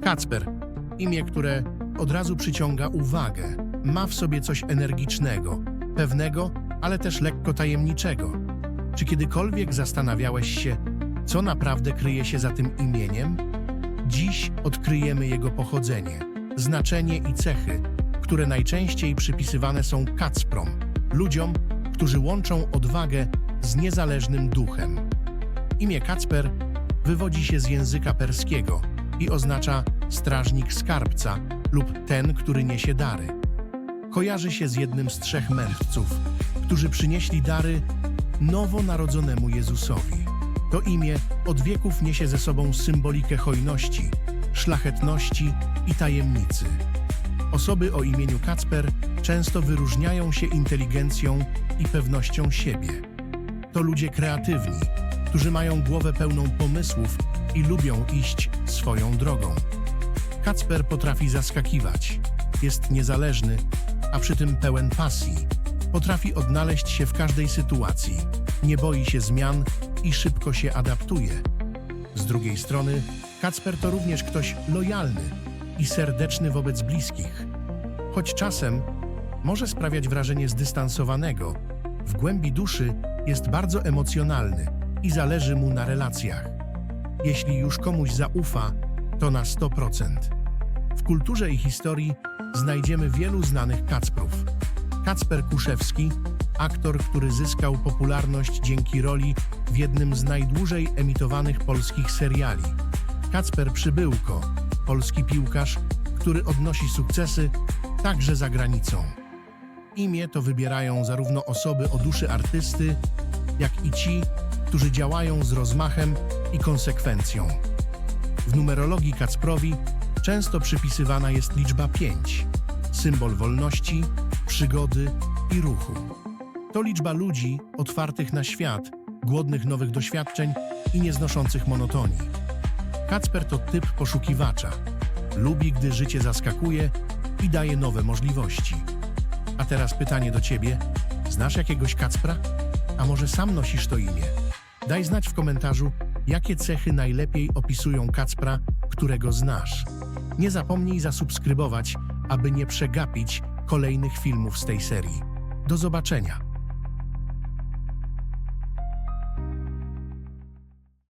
Kacper, imię, które od razu przyciąga uwagę. Ma w sobie coś energicznego, pewnego, ale też lekko tajemniczego. Czy kiedykolwiek zastanawiałeś się, co naprawdę kryje się za tym imieniem? Dziś odkryjemy jego pochodzenie, znaczenie i cechy, które najczęściej przypisywane są Kacprom, ludziom, którzy łączą odwagę z niezależnym duchem. Imię Kacper wywodzi się z języka perskiego i oznacza strażnik skarbca lub ten, który niesie dary. Kojarzy się z jednym z trzech mędrców, którzy przynieśli dary nowonarodzonemu Jezusowi. To imię od wieków niesie ze sobą symbolikę hojności, szlachetności i tajemnicy. Osoby o imieniu Kacper często wyróżniają się inteligencją i pewnością siebie. To ludzie kreatywni, którzy mają głowę pełną pomysłów i lubią iść swoją drogą. Kacper potrafi zaskakiwać, jest niezależny, a przy tym pełen pasji. Potrafi odnaleźć się w każdej sytuacji, nie boi się zmian i szybko się adaptuje. Z drugiej strony, Kacper to również ktoś lojalny i serdeczny wobec bliskich. Choć czasem może sprawiać wrażenie zdystansowanego, w głębi duszy jest bardzo emocjonalny i zależy mu na relacjach. Jeśli już komuś zaufa, to na 100%. W kulturze i historii znajdziemy wielu znanych Kacprów. Kacper Kuszewski, aktor, który zyskał popularność dzięki roli w jednym z najdłużej emitowanych polskich seriali. Kacper Przybyłko, polski piłkarz, który odnosi sukcesy także za granicą. Imię to wybierają zarówno osoby o duszy artysty, jak i ci, którzy działają z rozmachem i konsekwencją. W numerologii Kacprowi często przypisywana jest liczba 5, symbol wolności, przygody i ruchu. To liczba ludzi otwartych na świat, głodnych nowych doświadczeń i nieznoszących monotonii. Kacper to typ poszukiwacza. Lubi, gdy życie zaskakuje i daje nowe możliwości. A teraz pytanie do ciebie. Znasz jakiegoś Kacpra? A może sam nosisz to imię? Daj znać w komentarzu, jakie cechy najlepiej opisują Kacpra, którego znasz. Nie zapomnij zasubskrybować, aby nie przegapić kolejnych filmów z tej serii. Do zobaczenia!